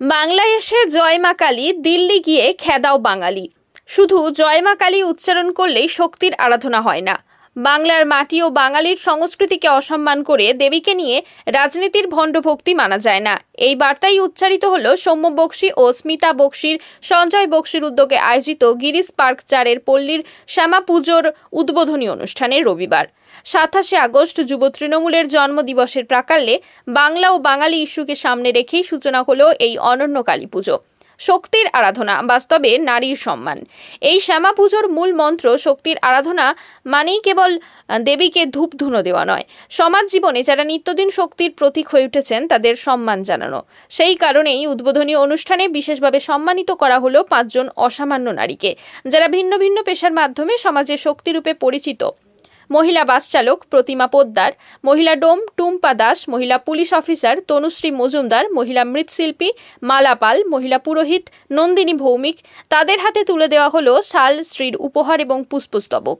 বাংলায় এসে জয়মা কালী, দিল্লি গিয়ে খেদাও বাঙালি। শুধু জয়মা কালী উচ্চারণ করলেই শক্তির আরাধনা হয় না। বাংলার মাটি ও বাঙালির সংস্কৃতিকে অসম্মান করে দেবীকে নিয়ে রাজনীতির ভণ্ডভক্তি মানা যায় না। এই বার্তাই উচ্চারিত হল সৌম্য বক্সি ও স্মিতা বক্সির সঞ্জয় বক্সির উদ্যোগে আয়োজিত গিরিশ পার্ক চারের পল্লীর শ্যামা পুজোর উদ্বোধনী অনুষ্ঠানে রবিবার। সাতাশে আগস্ট যুব তৃণমূলের জন্মদিবসের প্রাকাল্যে বাংলা ও বাঙালি ইস্যুকে সামনে রেখেই সূচনা হলো এই অনন্য কালী পুজো। শক্তির আরাধনা, বাস্তবে নারীর সম্মান। এই শ্যামা পুজোর মূল মন্ত্র শক্তির আরাধনা মানেই কেবল দেবীকে ধূপ ধুনো দেওয়া নয়। সমাজ জীবনে যারা নিত্যদিন শক্তির প্রতীক হয়ে উঠেছেন, তাদের সম্মান জানানো। সেই কারণেই উদ্বোধনী অনুষ্ঠানে বিশেষভাবে সম্মানিত করা হলো পাঁচজন অসামান্য নারীকে, যারা ভিন্ন ভিন্ন পেশার মাধ্যমে সমাজে শক্তিরূপে পরিচিত। মহিলা বাস চালক প্রতিমা পোদ্দার, মহিলা ডোম টুম্পা দাস, মহিলা পুলিশ অফিসার তনুশ্রী মজুমদার, মহিলা মৃৎশিল্পী মালা পাল, মহিলা পুরোহিত নন্দিনী ভৌমিক, তাদের হাতে তুলে দেওয়া হলো শাল শ্রীর উপহার এবং পুষ্পস্তবক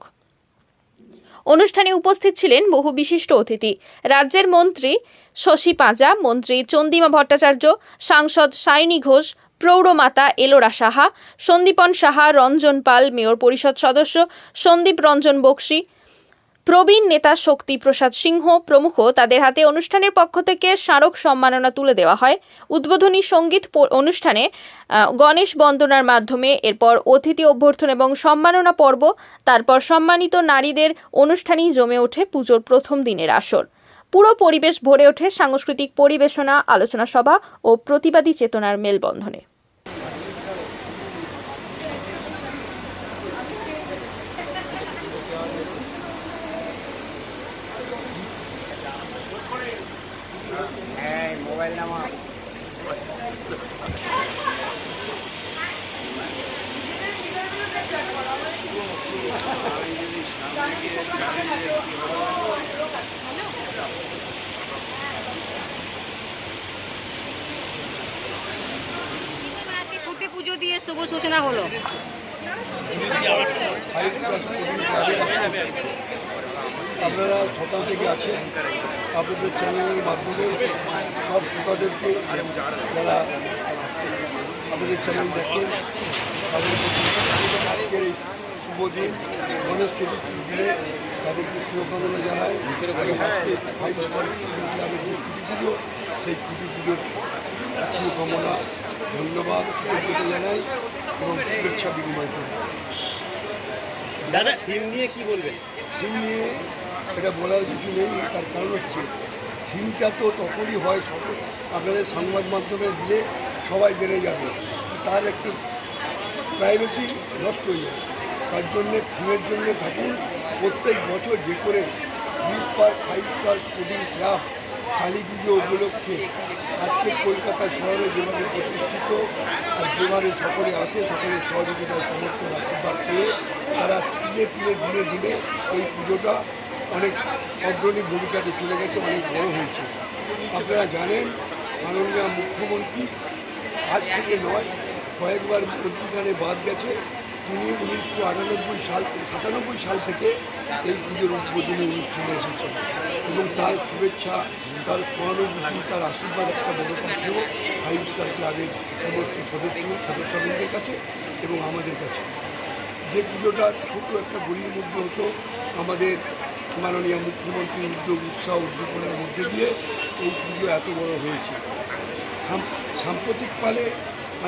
অনুষ্ঠানে উপস্থিত ছিলেন বহু বিশিষ্ট অতিথি। রাজ্যের মন্ত্রী শশী পাঁজা, মন্ত্রী চন্দিমা ভট্টাচার্য, সাংসদ সায়নী ঘোষ, প্রৌঢ়মাতা এলোরা সাহা, সন্দীপন সাহা, রঞ্জন পাল, মেয়র পরিষদ সদস্য, সন্দীপ রঞ্জন বক্সি প্রবীণ নেতা শক্তি প্রসাদ সিংহ প্রমুখ তাদের হাতে অনুষ্ঠানের পক্ষ থেকে স্মারক সম্মাননা তুলে দেওয়া হয়। উদ্বোধনী সংগীত অনুষ্ঠানে গণেশ বন্দনার মাধ্যমে এরপর অতিথি অভ্যর্থনা এবং সম্মাননা পর্ব, তারপর সম্মানিত নারীদের অনুষ্ঠানেই জমে ওঠে পুজোর প্রথম দিনের আসর। পুরো পরিবেশ ভরে ওঠে সাংস্কৃতিক পরিবেশনা, আলোচনা সভা ও প্রতিবাদী চেতনার মেলবন্ধনে হ্যাঁ মোবাইল নামা আজকে খুঁটে পুজো দিয়ে শুভ সূচনা হলো আপনারা সকাল থেকে আছেন। আপনাদের চ্যানেলের মাধ্যমে সব শ্রোতাদেরকে যারা আপনাদের চ্যানেল দেখেন আজকের এই শুভ দিন গণেশ চতুর্থীর দিনে তাদেরকে শুভকামনা জানাই। আজকে ফাইভ স্টার ক্লাবের যে খুঁটি পুজো সেই খুঁটি পুজোর শুভকামনা ধন্যবাদ কৃতজ্ঞতা জানাই এবং শুভেচ্ছা বিনিময় করি দাদা থিম নিয়ে কি বলবেন? থিম নিয়ে এটা বলার কিছু নেই, তার কারণ হচ্ছে থিমটা তো তখনই হয় আপনাদের সংবাদ মাধ্যমে দিলে সবাই জেনে যাবে। তার একটু প্রাইভেসি নষ্ট হয়ে যাবে। তার জন্যে, থিমের জন্য থাকুন, প্রত্যেক বছর যে করে বিশ পার five star sporting club Kali Puja উপলক্ষে আজকে কলকাতা শহরে যেভাবে প্রতিষ্ঠিত আর যেভাবে সকলে আসে সকলের সহযোগিতা, সমর্থন, আশীর্বাদ পেয়ে তারা তিলে তিলে ধীরে ধীরে এই পুজোটা অনেক অগ্রণী ভূমিকাতে চলে গেছে, অনেক বড় হয়েছে। আপনারা জানেন, মাননীয় মুখ্যমন্ত্রী আজ থেকে নয়, কয়েকবার মন্ত্রীখানে বাদ গেছে। তিনি উনিশশো আটানব্বই সাল, সাতানব্বই সাল থেকে এই পুজোর উদ্বোধনী অনুষ্ঠানে এসেছেন। এবং তার শুভেচ্ছা, তার সহানুভূতি, তার আশীর্বাদ একটা বড় পাঠিয়েও ফাইভ স্টার ক্লাবের সমস্ত সদস্য, সদস্যবৃন্দের কাছে এবং আমাদের কাছে। যে পুজোটা ছোট একটা গলির মধ্যে হতো, আমাদের মাননীয় মুখ্যমন্ত্রী উদ্যোগ উৎসাহ উদ্দীপনার মধ্যে দিয়ে এই পুজো এত বড় হয়েছে। সাম্প্রতিককালে সাম্প্রতিক কালে